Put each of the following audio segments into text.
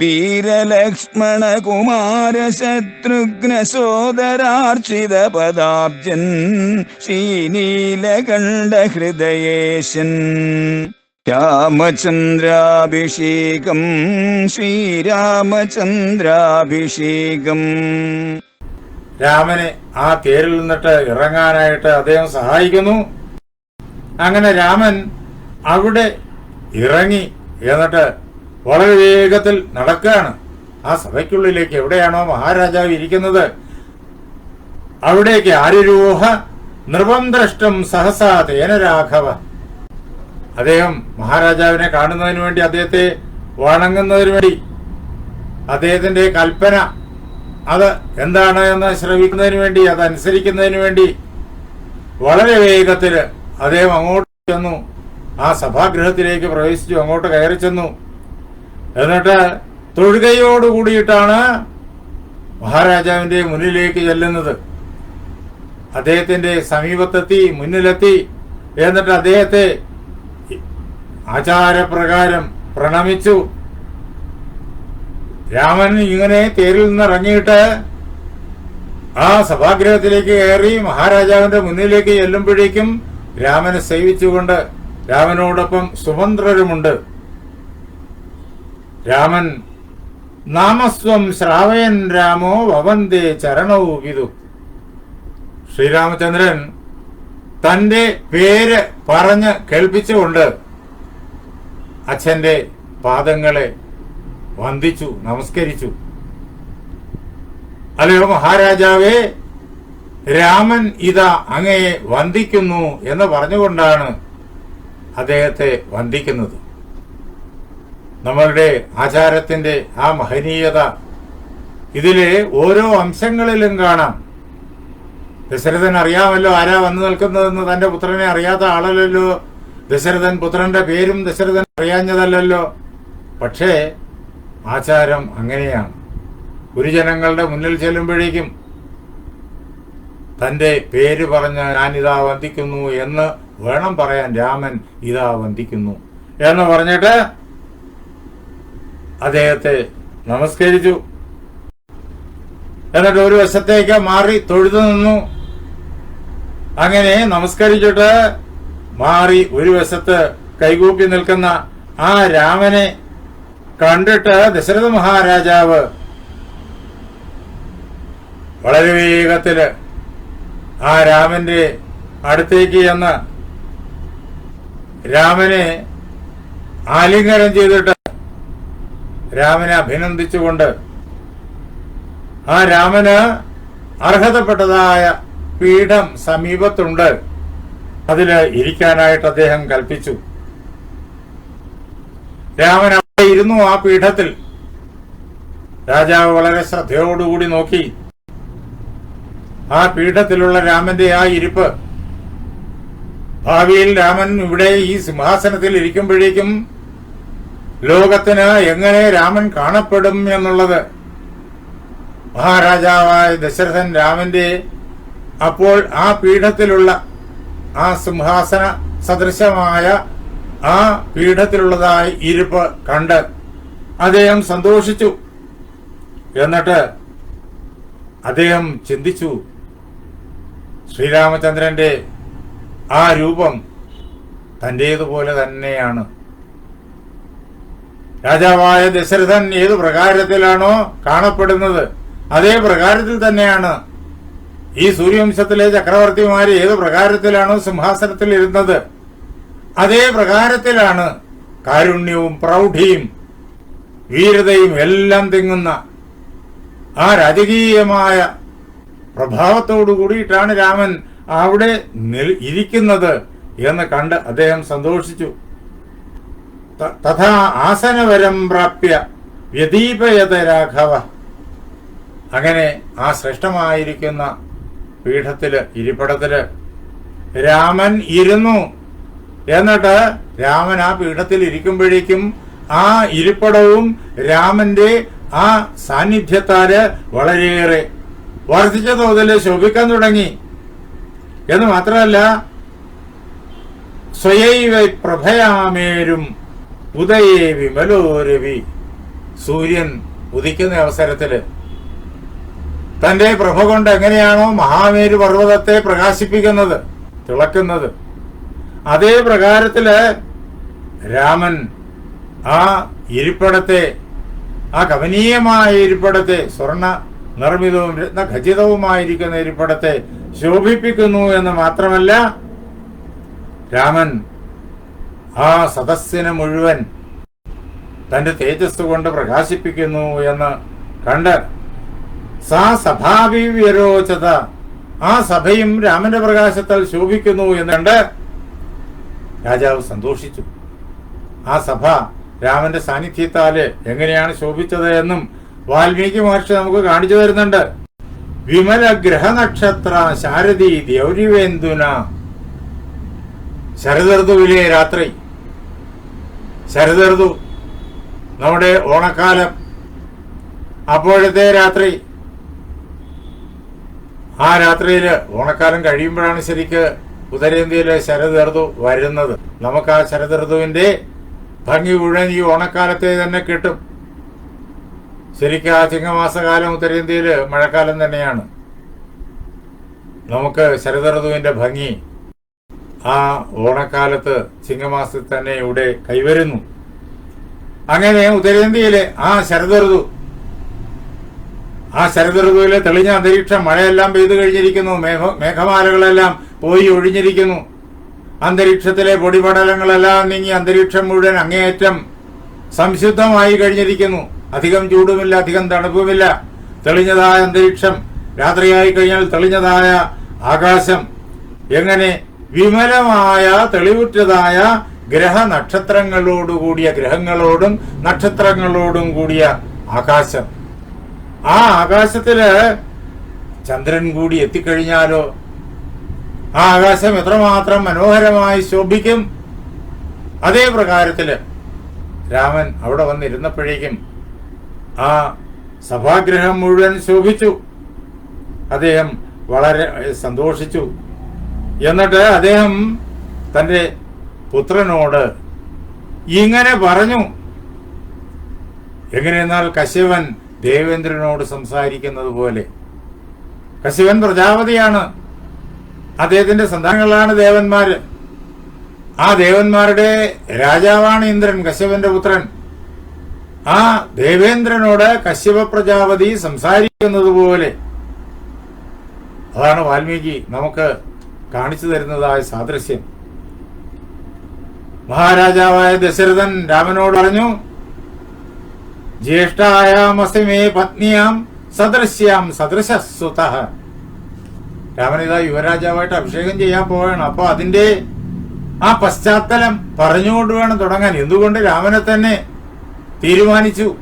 വീരലക്ഷ്മണ കുമാര ശത്രുഘ്ന സോദരാർച്ചിത പദാബ്ജൻ ശ്രീനീലകണ്ഠ ഹൃദയേശൻ രാമചന്ദ്രാഭിഷേകം ശ്രീരാമചന്ദ്രാഭിഷേകം. രാമനെ ആ തേരിൽ നിന്നിട്ട് ഇറങ്ങാനായിട്ട് അദ്ദേഹം സഹായിക്കുന്നു. അങ്ങനെ രാമൻ അവിടെ ഇറങ്ങി എന്നിട്ട് വളരെ വേഗത്തിൽ നടക്കുകയാണ്. ആ സഭയ്ക്കുള്ളിലേക്ക് എവിടെയാണോ മഹാരാജാവ് ഇരിക്കുന്നത്? അവിടേക്ക് ആര്യരൂഹ നൃപം സഹസാ തേന രാഘവ അദ്ദേഹം മഹാരാജാവിനെ കാണുന്നതിന് വേണ്ടി അദ്ദേഹത്തെ വണങ്ങുന്നതിന് വേണ്ടി അദ്ദേഹത്തിന്റെ കൽപ്പന അത് എന്താണ് എന്ന് ശ്രമിക്കുന്നതിന് വേണ്ടി അത് വേണ്ടി വളരെ വേഗത്തിൽ അദ്ദേഹം അങ്ങോട്ട് ചെന്നു. ആ സഭാഗൃഹത്തിലേക്ക് പ്രവേശിച്ചു അങ്ങോട്ട് കയറി ചെന്നു. എന്നിട്ട് തൊഴുകയോട് കൂടിയിട്ടാണ് മഹാരാജാവിന്റെ മുന്നിലേക്ക് ചെല്ലുന്നത്. അദ്ദേഹത്തിന്റെ സമീപത്തെത്തി മുന്നിലെത്തി എന്നിട്ട് അദ്ദേഹത്തെ ആചാരപ്രകാരം പ്രണമിച്ചു. രാമൻ ഇങ്ങനെ തേരിൽ നിന്ന് ഇറങ്ങിയിട്ട് ആ സഭാഗ്രഹത്തിലേക്ക് കയറി മഹാരാജാവിന്റെ മുന്നിലേക്ക് ചെല്ലുമ്പോഴേക്കും രാമനെ സേവിച്ചുകൊണ്ട് രാമനോടൊപ്പം സുമന്ത്രരുമുണ്ട്. രാമൻ നാമസ്വം ശ്രാവയൻ രാമോ വവന്തേ ചരണവും ഇതു ശ്രീരാമചന്ദ്രൻ തന്റെ പേര് പറഞ്ഞ് കേൾപ്പിച്ചുകൊണ്ട് അച്ഛന്റെ പാദങ്ങളെ വന്ദിച്ചു നമസ്കരിച്ചു. അല്ലയോ മഹാരാജാവേ രാമൻ ഇതാ അങ്ങയെ വന്ദിക്കുന്നു എന്ന് പറഞ്ഞുകൊണ്ടാണ് അദ്ദേഹത്തെ വന്ദിക്കുന്നത്. നമ്മളുടെ ആചാരത്തിന്റെ ആ മഹനീയത. ഇതിലെ ഓരോ അംശങ്ങളിലും കാണാം. ദശരഥൻ അറിയാമല്ലോ ആരാ വന്നു നിൽക്കുന്നതെന്ന്. തന്റെ പുത്രനെ അറിയാത്ത ആളല്ലല്ലോ. ദശരഥൻ പുത്രന്റെ പേരും ദശരഥൻ അറിയാഞ്ഞതല്ലല്ലോ. പക്ഷേ ആചാരം അങ്ങനെയാണ്. ഗുരുജനങ്ങളുടെ മുന്നിൽ ചെല്ലുമ്പോഴേക്കും തന്റെ പേര് പറഞ്ഞ് ഞാനിതാ വന്ദിക്കുന്നു എന്ന് വേണം പറയാൻ രാമൻ ഇതാ വന്ദിക്കുന്നു എന്ന് പറഞ്ഞിട്ട് അദ്ദേഹത്തെ നമസ്കരിച്ചു. എന്നിട്ട് ഒരു വശത്തേക്ക് മാറി തൊഴുതു നിന്നു. അങ്ങനെ നമസ്കരിച്ചിട്ട് മാറി ഒരു വശത്ത് കൈകൂപ്പി നിൽക്കുന്ന ആ രാമനെ കണ്ടിട്ട് ദശരഥ മഹാരാജാവ് വളരെ വേഗത്തിൽ ആ രാമന്റെ അടുത്തേക്ക് ചെന്ന് രാമനെ ആലിംഗനം ചെയ്തിട്ട് രാമനെ അഭിനന്ദിച്ചുകൊണ്ട് ആ രാമന് അർഹതപ്പെട്ടതായ പീഠം സമീപത്തുണ്ട്. അതിൽ ഇരിക്കാനായിട്ട് അദ്ദേഹം കൽപ്പിച്ചു. രാമൻ അവിടെ ഇരുന്നു ആ പീഠത്തിൽ. രാജാവ് വളരെ ശ്രദ്ധയോടുകൂടി നോക്കി. ആ പീഠത്തിലുള്ള രാമന്റെ ആ ഇരിപ്പ്. ഭാവിയിൽ രാമൻ ഇവിടെ ഈ സിംഹാസനത്തിൽ ഇരിക്കുമ്പോഴേക്കും ലോകത്തിന് എങ്ങനെ രാമൻ കാണപ്പെടും എന്നുള്ളത്? മഹാരാജാവായ ദശരഥൻ രാമന്റെ അപ്പോൾ ആ പീഠത്തിലുള്ള ആ സിംഹാസന സദൃശമായ ആ പീഠത്തിലുള്ളതായ ഇരിപ്പ് കണ്ട് അദ്ദേഹം സന്തോഷിച്ചു. എന്നിട്ട് അദ്ദേഹം ചിന്തിച്ചു ശ്രീരാമചന്ദ്രന്റെ ആ രൂപം തന്റേതുപോലെ തന്നെയാണ്. രാജാവായ ദശരഥൻ ഏത് പ്രകാരത്തിലാണോ കാണപ്പെടുന്നത് അതേ പ്രകാരത്തിൽ തന്നെയാണ്. ഈ സൂര്യവംശത്തിലെ ചക്രവർത്തിമാര് ഏത് പ്രകാരത്തിലാണോ സിംഹാസനത്തിൽ ഇരുന്നത്? അതേ പ്രകാരത്തിലാണ് കാരുണ്യവും പ്രൗഢിയും വീരതയും എല്ലാം തിങ്ങുന്ന. ആ രാജകീയമായ പ്രഭാവത്തോടു കൂടിയിട്ടാണ് രാമൻ അവിടെ ഇരിക്കുന്നത് എന്ന് കണ്ട് അദ്ദേഹം സന്തോഷിച്ചു. തഥാ ആസനവരം പ്രാപ്യ വ്യദീപയത രാഘവ. അങ്ങനെ ആ ശ്രേഷ്ഠമായിരിക്കുന്ന പീഠത്തിൽ ഇരിപ്പിടത്തിൽ രാമൻ ഇരുന്നു. എന്നിട്ട് രാമൻ ആ പീഠത്തിൽ ഇരിക്കുമ്പോഴേക്കും ആ ഇരിപ്പിടവും രാമന്റെ ആ സാന്നിധ്യത്താൽ വളരെയേറെ വർദ്ധിച്ച തോതിൽ ശോഭിക്കാൻ തുടങ്ങി. എന്ന് മാത്രമല്ല സ്വയൈവ പ്രഭയാമേരും ഉദയേ വിമലോരവി സൂര്യൻ ഉദിക്കുന്ന അവസരത്തിൽ. തന്റെ പ്രഭ കൊണ്ട് എങ്ങനെയാണോ മഹാമേരു പർവതത്തെ പ്രകാശിപ്പിക്കുന്നത് തിളക്കുന്നത്. അതേ പ്രകാരത്തിൽ രാമൻ ആ ഇരിപ്പിടത്തെ ആ കമനീയമായ ഇരിപ്പിടത്തെ സ്വർണ നിർമ്മിതവും രത്നഖചിതവുമായിരിക്കുന്ന ഇരിപ്പിടത്തെ ശോഭിപ്പിക്കുന്നു എന്ന് മാത്രമല്ല രാമൻ ആ സദസ്സിനെ മുഴുവൻ തന്റെ തേജസ് കൊണ്ട് പ്രകാശിപ്പിക്കുന്നു എന്ന് കണ്ട് സാ സഭാവിരോചത ആ സഭയും രാമന്റെ പ്രകാശത്താൽ ശോഭിക്കുന്നു എന്ന് കണ്ട് രാജാവ് സന്തോഷിച്ചു. ആ സഭ രാമന്റെ സാന്നിധ്യത്താൽ എങ്ങനെയാണ് ശോഭിച്ചത് എന്നും വാൽമീകി മഹർഷി നമുക്ക് കാണിച്ചു തരുന്നുണ്ട്. വിമല ഗ്രഹനക്ഷത്ര ശാരദി ദ്യൗരിവേന്ദുന ശരദർദുവിലെ രാത്രി. ശരതൃതു നമ്മുടെ ഓണക്കാലം. അപ്പോഴത്തെ രാത്രി. ആ രാത്രിയിൽ ഓണക്കാലം കഴിയുമ്പോഴാണ് ശരിക്ക് ഉത്തരേന്ത്യയിലെ ശരതൃതു വരുന്നത്. നമുക്ക് ആ ശരതൃതുവിന്റെ ഭംഗി മുഴുവൻ ഈ ഓണക്കാലത്തെ തന്നെ കിട്ടും. ശരിക്കും ആ ചിങ്ങമാസകാലം ഉത്തരേന്ത്യയിൽ മഴക്കാലം തന്നെയാണ്. നമുക്ക് ശരതൃതുവിന്റെ ഭംഗി ആ ഓണക്കാലത്ത് ചിങ്ങമാസത്തിൽ തന്നെ ഇവിടെ കൈവരുന്നു. അങ്ങനെ ഉത്തരേന്ത്യയിലെ ആ ശരദർദു ആ ശരദൃതുവിലെ തെളിഞ്ഞ അന്തരീക്ഷം മഴയെല്ലാം പെയ്തു കഴിഞ്ഞിരിക്കുന്നു മേഘ മേഘമാലകളെല്ലാം പോയി ഒഴിഞ്ഞിരിക്കുന്നു. അന്തരീക്ഷത്തിലെ പൊടിപടലങ്ങളെല്ലാം നീങ്ങി അന്തരീക്ഷം മുഴുവൻ അങ്ങേയറ്റം സംശുദ്ധമായി കഴിഞ്ഞിരിക്കുന്നു. അധികം ചൂടുമില്ല അധികം തണുപ്പുമില്ല. തെളിഞ്ഞതായ അന്തരീക്ഷം രാത്രിയായി കഴിഞ്ഞാൽ തെളിഞ്ഞതായ ആകാശം. എങ്ങനെ വിമലമായ തെളിവുറ്റതായ ഗ്രഹ നക്ഷത്രങ്ങളോടുകൂടിയ ഗ്രഹങ്ങളോടും നക്ഷത്രങ്ങളോടും കൂടിയ ആകാശം. ആ ആകാശത്തിൽ ചന്ദ്രൻ കൂടി എത്തിക്കഴിഞ്ഞാലോ? ആ ആകാശം എത്രമാത്രം മനോഹരമായി ശോഭിക്കും? അതേ പ്രകാരത്തിൽ രാമൻ അവിടെ വന്നിരുന്നപ്പോഴേക്കും ആ സഭാഗ്രഹം മുഴുവൻ ശോഭിച്ചു. അദ്ദേഹം വളരെ സന്തോഷിച്ചു. എന്നിട്ട് അദ്ദേഹം തന്റെ പുത്രനോട് ഇങ്ങനെ പറഞ്ഞു. എങ്ങനെയെന്നാൽ കശ്യവൻ ദേവേന്ദ്രനോട് സംസാരിക്കുന്നത് പോലെ. കശ്യവൻ പ്രജാപതിയാണ്. അദ്ദേഹത്തിന്റെ സന്താനങ്ങളാണ് ദേവന്മാര്. ആ ദേവന്മാരുടെ രാജാവാണ് ഇന്ദ്രൻ കശ്യപന്റെ പുത്രൻ. ആ ദേവേന്ദ്രനോട് കശ്യപ പ്രജാപതി സംസാരിക്കുന്നത് പോലെ. അതാണ് വാൽമീകി നമുക്ക് കാണിച്ചു തരുന്നതായ സാദൃശ്യം. മഹാരാജാവായ ദശരഥൻ രാമനോട് പറഞ്ഞു ജ്യേഷ്ഠായാമസിമേ പത്നിയാം സദൃശ്യാം സദൃശസുത രാമനിത യുവരാജാവായിട്ട് അഭിഷേകം ചെയ്യാൻ പോവുകയാണ്. അപ്പൊ അതിന്റെ ആ പശ്ചാത്തലം പറഞ്ഞുകൊണ്ട് വേണം തുടങ്ങാൻ. എന്തുകൊണ്ട് രാമനെ തന്നെ തീരുമാനിച്ചു?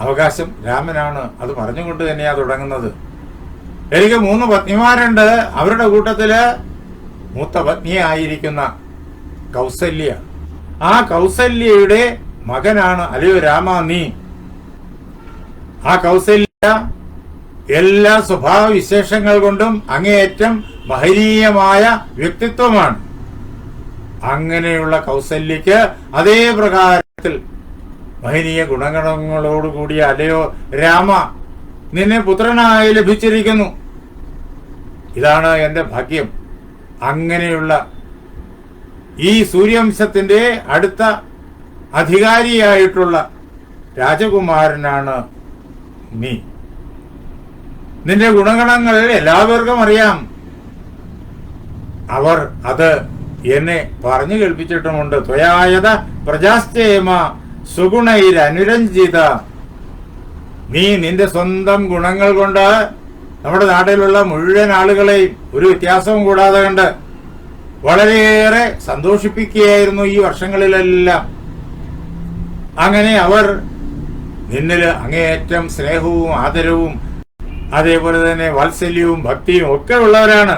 അവകാശം രാമനാണ്. അത് പറഞ്ഞുകൊണ്ട് തന്നെയാ തുടങ്ങുന്നത്. എനിക്ക് മൂന്ന് പത്നിമാരുണ്ട്. അവരുടെ കൂട്ടത്തിൽ മൂത്ത പത്നിയായിരിക്കുന്ന കൗസല്യ. ആ കൗസല്യയുടെ മകനാണ് അല്ലയോ രാമ നീ ആ കൗസല്യ എല്ലാ സ്വഭാവ വിശേഷങ്ങൾ കൊണ്ടും അങ്ങേയറ്റം മഹനീയമായ വ്യക്തിത്വമാണ്. അങ്ങനെയുള്ള കൗസല്യക്ക് അതേ പ്രകാരത്തിൽ മഹനീയ ഗുണഗണങ്ങളോടുകൂടിയ അലയോ രാമ നിന്നെ പുത്രനായി ലഭിച്ചിരിക്കുന്നു. ഇതാണ് എന്റെ ഭാഗ്യം. അങ്ങനെയുള്ള ഈ സൂര്യവംശത്തിന്റെ അടുത്ത അധികാരിയായിട്ടുള്ള രാജകുമാരനാണ് നീ. നിന്റെ ഗുണഗണങ്ങൾ എല്ലാവർക്കും അറിയാം. അവർ അത് എന്നെ പറഞ്ഞു കേൾപ്പിച്ചിട്ടുമുണ്ട്. ത്വയായത പ്രജാസ്തേമ സുഗുണൈരനുരഞ്ജിത. നീ നിന്റെ സ്വന്തം ഗുണങ്ങൾ കൊണ്ട് നമ്മുടെ നാട്ടിലുള്ള മുഴുവൻ ആളുകളെയും ഒരു വ്യത്യാസവും കൂടാതെ കണ്ട് വളരെയേറെ സന്തോഷിപ്പിക്കുകയായിരുന്നു ഈ വർഷങ്ങളിലെല്ലാം. അങ്ങനെ അവർ നിന്നിൽ അങ്ങേയറ്റം സ്നേഹവും ആദരവും അതേപോലെ തന്നെ വാത്സല്യവും ഭക്തിയും ഒക്കെ ഉള്ളവരാണ്.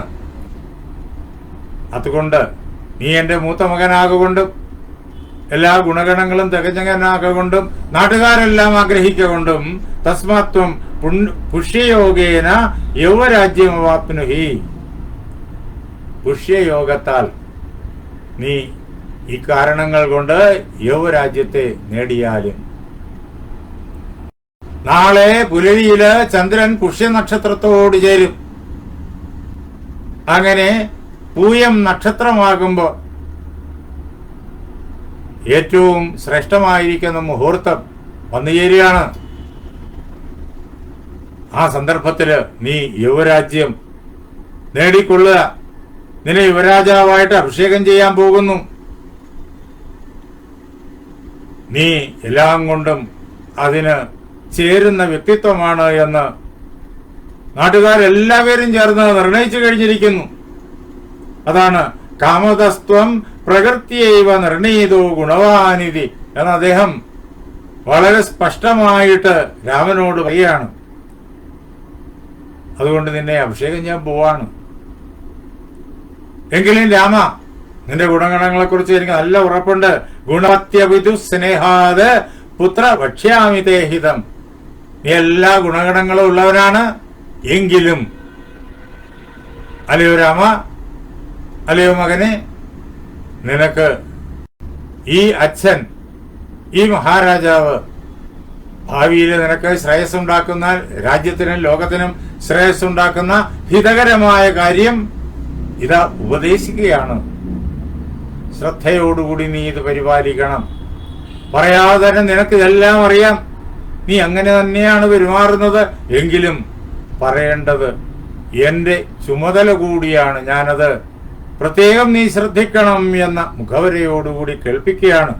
അതുകൊണ്ട് നീ എന്റെ മൂത്ത മകനാകൊണ്ടും എല്ലാ ഗുണഗണങ്ങളും തികഞ്ഞവനാകൊണ്ടും നാട്ടുകാരെല്ലാം ആഗ്രഹിക്കൊണ്ടും തസ്മാത്വം പുഷ്യയോഗേന യൗവരാജ്യമവാപ്നുഹി. പുഷ്യയോഗത്താൽ നീ ഈ കാരണങ്ങൾ കൊണ്ട് യൗവരാജ്യത്തെ നേടിയാലും. നാളെ പുലരിയിൽ ചന്ദ്രൻ പുഷ്യനക്ഷത്രത്തോട് ചേരും. അങ്ങനെ പൂയം നക്ഷത്രമാകുമ്പോൾ ഏറ്റവും ശ്രേഷ്ഠമായിരിക്കുന്ന മുഹൂർത്തം വന്നു ചേരുകയാണ്. ആ സന്ദർഭത്തിൽ നീ യുവരാജ്യം നേടിക്കൊള്ളുക. നിന്നെ യുവരാജാവായിട്ട് അഭിഷേകം ചെയ്യാൻ പോകുന്നു. നീ എല്ലാം കൊണ്ടും അതിന് ചേരുന്ന വ്യക്തിത്വമാണ് എന്ന് നാട്ടുകാരെല്ലാവരും ചേർന്ന് നിർണയിച്ചു കഴിഞ്ഞിരിക്കുന്നു. അതാണ് കാമതസ്ത്വം പ്രകൃതിയൈവ നിർണയിതോ ഗുണവാനിധി എന്ന് അദ്ദേഹം വളരെ സ്പഷ്ടമായിട്ട് രാമനോട് പറയാണ് അതുകൊണ്ട് നിന്നെ അഭിഷേകം ഞാൻ പോവാണ്. എങ്കിലും രാമ നിന്റെ ഗുണഗണങ്ങളെ കുറിച്ച് എനിക്ക് നല്ല ഉറപ്പുണ്ട്. ഗുണവത്യവിധു സ്നേഹാത് പുത്ര ഭക്ഷ്യാമിതേഹിതം നീ എല്ലാ ഗുണഗണങ്ങളും ഉള്ളവനാണ് എങ്കിലും. അല്ലയോ രാമ? അല്ലയോ മകനെ? നിനക്ക് ഈ അച്ഛൻ ഈ മഹാരാജാവ് ഭാവിയിൽ നിനക്ക് ശ്രേയസ് ഉണ്ടാക്കുന്ന രാജ്യത്തിനും ലോകത്തിനും ശ്രേയസ് ഉണ്ടാക്കുന്ന ഹിതകരമായ കാര്യം ഇതാ ഉപദേശിക്കുകയാണ്. ശ്രദ്ധയോടുകൂടി നീ ഇത് പരിപാലിക്കണം. പറയാതെ തന്നെ നിനക്ക് ഇതെല്ലാം അറിയാം. നീ അങ്ങനെ തന്നെയാണ് പെരുമാറുന്നത് എങ്കിലും പറയേണ്ടത് എന്റെ ചുമതല കൂടിയാണ് ഞാനത്. പ്രത്യേകം നീ ശ്രദ്ധിക്കണം എന്ന മുഖവരയോടുകൂടി കേൾപ്പിക്കുകയാണ്.